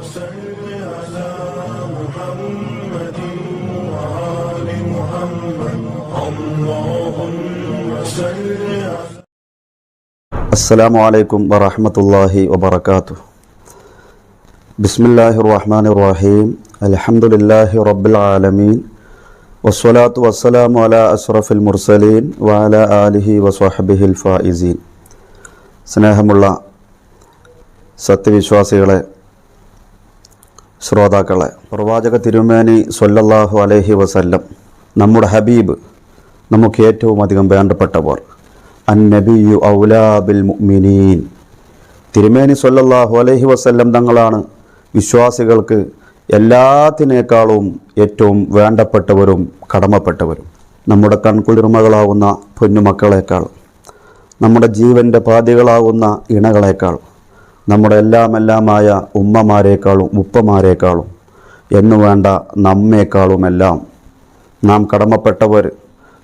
صل على محمد وآل محمد اللهم صل على السلام عليكم ورحمة الله وبركاته بسم الله الرحمن الرحيم الحمد لله رب العالمين والصلاة والسلام على أشرف المرسلين وعلى آله وصحبه الفائزين സ്നേഹമുള്ള സത്യവിശ്വാസികളെ ശ്രോതാക്കളെ പ്രവാചക തിരുമേനി സൊല്ലല്ലാഹു അലഹി വസല്ലം നമ്മുടെ ഹബീബ് നമുക്ക് ഏറ്റവും അധികം വേണ്ടപ്പെട്ടവർ അന്നബിയു ഔലാബിൽ മുഅ്മിനീൻ. തിരുമേനി സൊല്ലല്ലാഹു അലഹി വസല്ലം തങ്ങളാണ് വിശ്വാസികൾക്ക് എല്ലാത്തിനേക്കാളും ഏറ്റവും വേണ്ടപ്പെട്ടവരും കടമപ്പെട്ടവരും. നമ്മുടെ കൺകുളിർമകളാവുന്ന പൊന്നുമക്കളേക്കാൾ നമ്മുടെ ജീവന്റെ പാതികളാവുന്ന ഇണകളേക്കാൾ നമ്മുടെ എല്ലാം എല്ലാമായ ഉമ്മമാരേക്കാളും ഉപ്പമാരേക്കാളും എന്നു വേണ്ട നമ്മേക്കാളുമെല്ലാം നാം കടമപ്പെട്ടവർ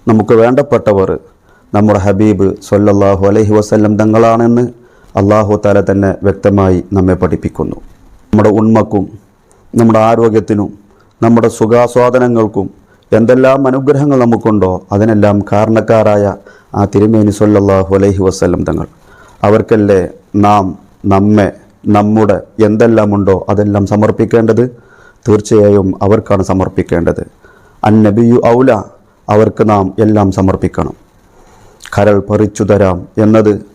നമുക്ക് വേണ്ടപ്പെട്ടവർ നമ്മുടെ ഹബീബ് സൊല്ലാഹു അലഹി വസ്ല്ലം തങ്ങളാണെന്ന് അള്ളാഹു താല തന്നെ വ്യക്തമായി നമ്മെ പഠിപ്പിക്കുന്നു. നമ്മുടെ ഉണ്മക്കും നമ്മുടെ ആരോഗ്യത്തിനും നമ്മുടെ സുഖാസ്വാദനങ്ങൾക്കും എന്തെല്ലാം അനുഗ്രഹങ്ങൾ നമുക്കുണ്ടോ അതിനെല്ലാം കാരണക്കാരായ ആ തിരുമേനി സൊല്ലാഹു അലഹി വസ്ല്ലം തങ്ങൾ. അവർക്കല്ലേ നാം നമ്മെ നമ്മുടെ എന്തെല്ലാമുണ്ടോ അതെല്ലാം സമർപ്പിക്കേണ്ടത്? തീർച്ചയായും അവർക്കാണ് സമർപ്പിക്കേണ്ടത്. അന്നബിയു ഔല അവർക്ക് നാം എല്ലാം സമർപ്പിക്കണം. കരൾ പറിച്ചു തരാം എന്നത്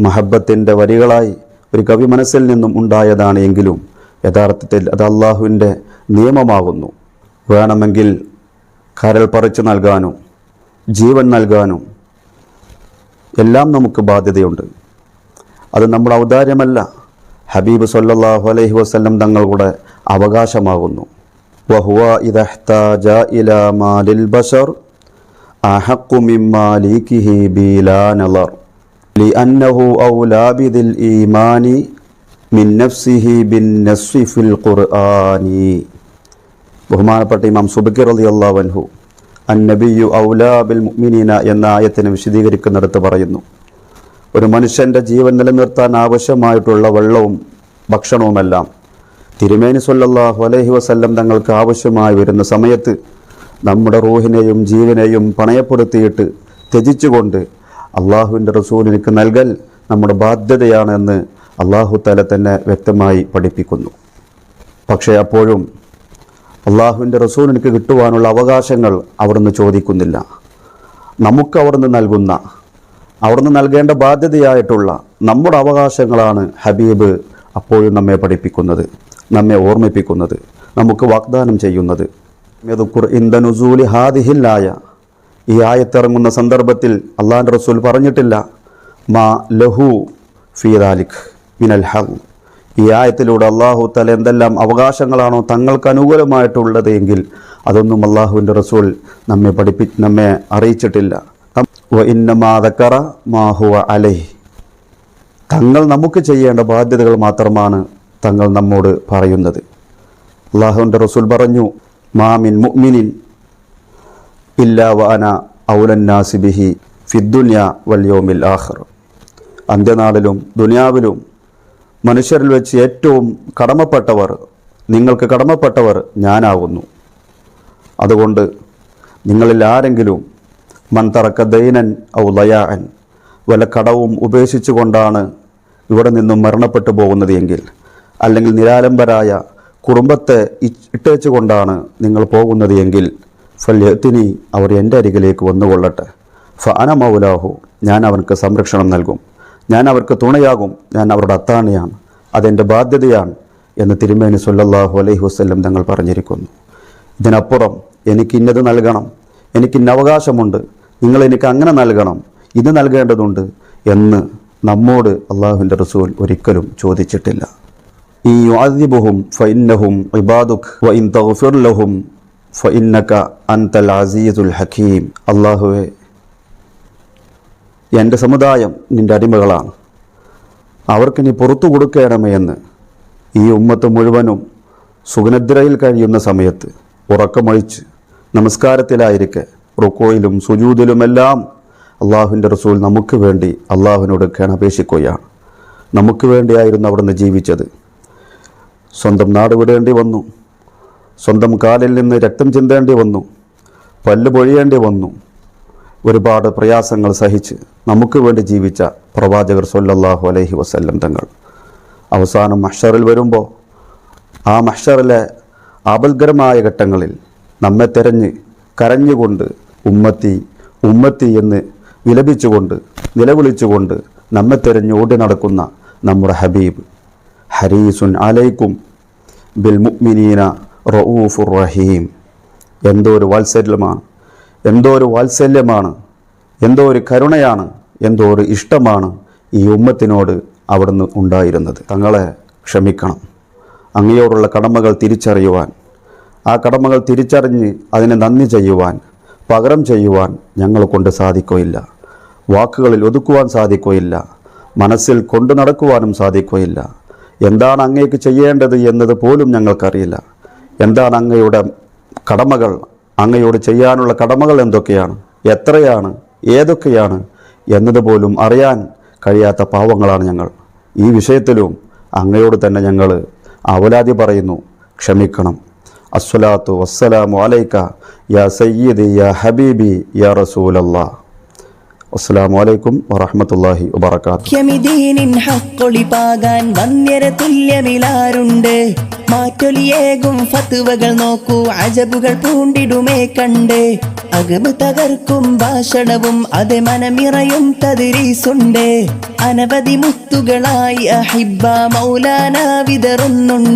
മഹബത്തിന്റെ വരികളായി ഒരു കവി മനസ്സിൽ നിന്നും ഉണ്ടായതാണ് എങ്കിലും യഥാർത്ഥത്തിൽ അത് അള്ളാഹുവിന്റെ നിയമമാകുന്നു. വേണമെങ്കിൽ കരൾ പറിച്ചു നൽകാനും ജീവൻ നൽകാനും എല്ലാം നമുക്ക് ബാധ്യതയുണ്ട്. അത് നമ്മുടെ ഔദാര്യമല്ല. ഹബീബ് സല്ലാഹു അലൈഹി വസല്ലം തങ്ങളുടെ അവകാശമാകുന്നു. വഹുവ മാലിൽ ബഹുമാനപ്പെട്ട ഇമാം സുബക്കിർ റളിയല്ലാഹു അൻഹു അന്നബിയു ഔലാ ബിൽ മുഅ്മിനീന എന്ന ആയത്തിനെ വിശദീകരിക്കുന്നിടത്ത് പറയുന്നു. ഒരു മനുഷ്യന്റെ ജീവൻ നിലനിർത്താൻ ആവശ്യമായിട്ടുള്ള വെള്ളവും ഭക്ഷണവുമെല്ലാം തിരുമേനി സൊല്ലാഹു അലഹി വസല്ലം തങ്ങൾക്ക് ആവശ്യമായി വരുന്ന സമയത്ത് നമ്മുടെ റൂഹിനെയും ജീവനെയും പണയപ്പെടുത്തിയിട്ട് ത്യജിച്ചുകൊണ്ട് അള്ളാഹുവിന്റെ റസൂലിനിക്ക് നൽകൽ നമ്മുടെ ബാധ്യതയാണെന്ന് അള്ളാഹു തല തന്നെ വ്യക്തമായി പഠിപ്പിക്കുന്നു. പക്ഷേ അപ്പോഴും അള്ളാഹുവിന്റെ റസൂലിനിക്ക് കിട്ടുവാനുള്ള അവകാശങ്ങൾ അവിടുന്ന് ചോദിക്കുന്നില്ല. നമുക്ക് അവിടുന്ന് നൽകുന്ന അവിടുന്ന് നൽകേണ്ട ബാധ്യതയായിട്ടുള്ള നമ്മുടെ അവകാശങ്ങളാണ് ഹബീബ് അപ്പോഴും നമ്മെ പഠിപ്പിക്കുന്നത് നമ്മെ ഓർമ്മിപ്പിക്കുന്നത് നമുക്ക് വാഗ്ദാനം ചെയ്യുന്നത്. ഇന്ദനുസൂലി ഹാദിഹില്ലായ ഈ ആയത്തിറങ്ങുന്ന സന്ദർഭത്തിൽ അള്ളാഹിന്റെ റസൂൽ പറഞ്ഞിട്ടില്ല മാ ലഹു ഫീദാലിഖ് മിനൽ ഹൽ. ഈ ആയത്തിലൂടെ അള്ളാഹു തല എന്തെല്ലാം അവകാശങ്ങളാണോ തങ്ങൾക്ക് അനുകൂലമായിട്ടുള്ളത് എങ്കിൽ അതൊന്നും അള്ളാഹുവിന്റെ റസൂൽ നമ്മെ പഠിപ്പി നമ്മെ അറിയിച്ചിട്ടില്ല. ഇന്നമാതക്കറ മാഹുവ അലൈ തങ്ങൾ നമുക്ക് ചെയ്യേണ്ട ബാധ്യതകൾ മാത്രമാണ് തങ്ങൾ നമ്മോട് പറയുന്നത്. അള്ളാഹുവിന്റെ റസൂൽ പറഞ്ഞു മാമിൻ മുഅ്മിനിൻ ഇല്ലാ വഅന ഔലന്നാസിബിഹി ഫിദ്ദുന്യ വല്യോമിൽ ആഹർ അന്ത്യനാളിലും ദുനിയാവിലും മനുഷ്യരിൽ വെച്ച് ഏറ്റവും കടമപ്പെട്ടവർ നിങ്ങൾക്ക് കടമപ്പെട്ടവർ ഞാനാകുന്നു. അതുകൊണ്ട് നിങ്ങളിൽ ആരെങ്കിലും മൻതറക്ക ദൈനൻ ഔ ലയാൻ വല്ല കടവും ഉപേക്ഷിച്ചുകൊണ്ടാണ് ഇവിടെ നിന്നും മരണപ്പെട്ടു പോകുന്നത് എങ്കിൽ അല്ലെങ്കിൽ നിരാലംബരായ കുടുംബത്തെ ഇട്ടേച്ചുകൊണ്ടാണ് നിങ്ങൾ പോകുന്നത് എങ്കിൽ ഫല്യത്തിനി അവർ എന്റെ അരികിലേക്ക് വന്നുകൊള്ളട്ടെ. ഫാന മൗലാഹു ഞാൻ അവർക്ക് സംരക്ഷണം നൽകും. ഞാൻ അവർക്ക് തുണയാകും ഞാൻ അവരുടെ അത്താണിയാണ്. അതെന്റെ ബാധ്യതയാണ് എന്ന് തിരുമേനി സല്ലല്ലാഹു അലൈഹി വസ്ല്ലം തങ്ങൾ പറഞ്ഞിരിക്കുന്നു. ഇതിനപ്പുറം എനിക്കിന്നത് നൽകണം എനിക്ക് ഇന്ന അവകാശമുണ്ട് നിങ്ങൾ എനിക്ക് അങ്ങനെ നൽകണം ഇത് നൽകേണ്ടതുണ്ട് എന്ന് നമ്മോട് അള്ളാഹുവിന്റെ റസൂൽ ഒരിക്കലും ചോദിച്ചിട്ടില്ല. ഈ യുഅദിബുഹും ഫഇന്നഹും ഇബാദുഖ് വൈൻ ഇൻ തഗ്ഫിർ ലഹും ഫഇന്നക അൻതൽ അസീസുൽ ഹക്കീം അള്ളാഹുവെ എന്റെ സമുദായം നിന്റെ അടിമകളാണ്. അവർക്ക് നീ പുറത്തു കൊടുക്കണമേ എന്ന് ഈ ഉമ്മത്ത് മുഴുവനും സുഖനിദ്രയിൽ കഴിയുന്ന സമയത്ത് ഉറക്കമൊഴിച്ച് നമസ്കാരത്തിലായിരിക്കെ റുക്കോയിലും സുജൂദിലുമെല്ലാം അള്ളാഹുവിന്റെ റസൂൽ നമുക്ക് വേണ്ടി അള്ളാഹുവിനോട് കേണപേക്ഷിക്കുകയാണ് നമുക്ക് വേണ്ടിയായിരുന്നു അവിടുന്ന് ജീവിച്ചത്. സ്വന്തം നാട് വിടേണ്ടി വന്നു. സ്വന്തം കാലിൽ നിന്ന് രക്തം ചിന്തേണ്ടി വന്നു. പല്ല് പൊഴിയേണ്ടി വന്നു. ഒരുപാട് പ്രയാസങ്ങൾ സഹിച്ച് നമുക്ക് വേണ്ടി ജീവിച്ച പ്രവാചകർ സൊല്ലാഹു അലൈഹി വസല്ലം തങ്ങൾ. അവസാനം മഷറിൽ വരുമ്പോൾ ആ മഷറിലെ ആപൽകരമായ ഘട്ടങ്ങളിൽ നമ്മെ തെരഞ്ഞ് കരഞ്ഞുകൊണ്ട് ഉമ്മത്തി ഉമ്മത്തി എന്ന് വിലപിച്ചുകൊണ്ട് നിലവിളിച്ചുകൊണ്ട് നമ്മെ തെരഞ്ഞു ഓടി നടക്കുന്ന നമ്മുടെ ഹബീബ്. ഹരീസുൻ അലൈക്കും ബിൽ മുഅ്മിനീന റഊഫുർ റഹീം. എന്തോ ഒരു വാത്സല്യമാണ് എന്തോ ഒരു വാത്സല്യമാണ് എന്തോ ഒരു കരുണയാണ് എന്തോ ഒരു ഇഷ്ടമാണ് ഈ ഉമ്മത്തിനോട് അവിടുന്ന് ഉണ്ടായിരുന്നത്. തങ്ങളെ ക്ഷമിക്കണം. അങ്ങയോടുള്ള കടമകൾ തിരിച്ചറിയുവാൻ ആ കടമകൾ തിരിച്ചറിഞ്ഞ് അതിനെ നന്ദി ചെയ്യുവാൻ പകരം ചെയ്യുവാൻ ഞങ്ങൾ കൊണ്ട് സാധിക്കുകയില്ല. വാക്കുകളിൽ ഒതുക്കുവാൻ സാധിക്കുകയില്ല. മനസ്സിൽ കൊണ്ടു നടക്കുവാനും സാധിക്കുകയില്ല. എന്താണ് അങ്ങേക്ക് ചെയ്യേണ്ടത് എന്നത് പോലും ഞങ്ങൾക്കറിയില്ല. എന്താണ് അങ്ങയുടെ കടമകൾ? അങ്ങയോട് ചെയ്യാനുള്ള കടമകൾ എന്തൊക്കെയാണ്? എത്രയാണ്? ഏതൊക്കെയാണ്? എന്നതുപോലും അറിയാൻ കഴിയാത്ത പാവങ്ങളാണ് ഞങ്ങൾ. ഈ വിഷയത്തിലും അങ്ങയോട് തന്നെ ഞങ്ങൾ അവലാതി പറയുന്നു. ക്ഷമിക്കണം. അസ്വലാത്തു വസ്സലാമു അലൈക്ക യാ സയ്യിദി യാ ഹബീബി യാ റസൂലല്ലാ. അസ്സലാമു അലൈക്കും വറഹ്മത്തുള്ളാഹി വബറകാതുഹു. യമിദീനിൻ ഹക്കൊളിപ്പാകാൻ വന്യര തുല്യമിലാരുണ്ട്. മാറ്റൊലിയേകും ഫത്വകൾ നോക്കൂ അജബുകൾ പൂണ്ടിടുമേ കണ്ട്. അകബ് തകർക്കും ഭാഷണവും അതെ മനമിറയും തതിരീസുണ്ട് അനവധി മുത്തുകളായി അഹിബ മൗലാന വിതറുന്നുണ്ട്.